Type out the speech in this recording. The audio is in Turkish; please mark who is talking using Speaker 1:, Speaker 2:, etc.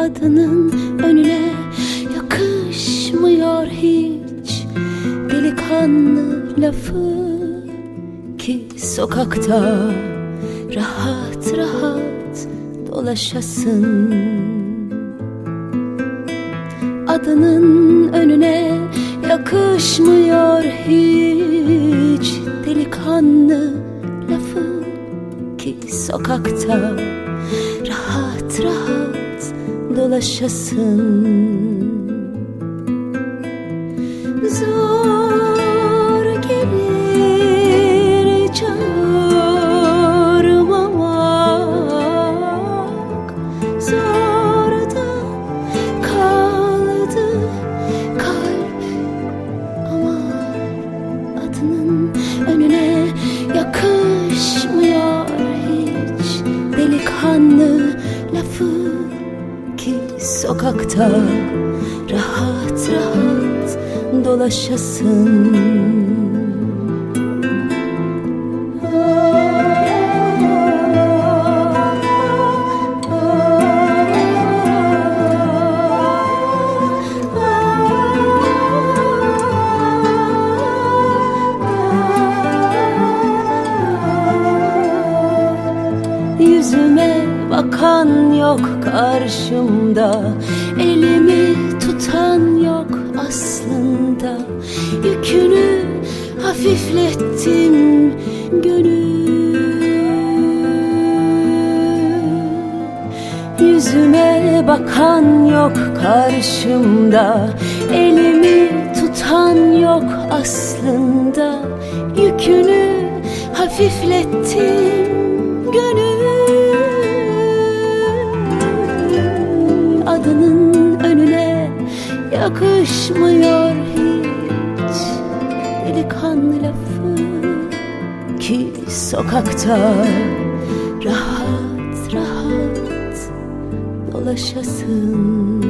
Speaker 1: Adının önüne yakışmıyor hiç. Delikanlı lafı ki sokakta Rahat rahat dolaşasın. Adının önüne yakışmıyor hiç. Delikanlı lafı ki sokakta Rahat rahat dolaşasın. Zor gelir çağırmamak. Zor da kaldı kalp. Ama adının önüne yakışmıyor hiç. Delikanlı lafı sokakta rahat rahat dolaşasın. Bakan yok karşımda. Elimi tutan yok aslında. Yükünü hafiflettim gönül. Yüzüme bakan yok karşımda. Elimi tutan yok aslında. Yükünü hafiflettim gönül Adının önüne yakışmıyor hiç Delikanlı lafı. Ki sokakta Rahat rahat dolaşasın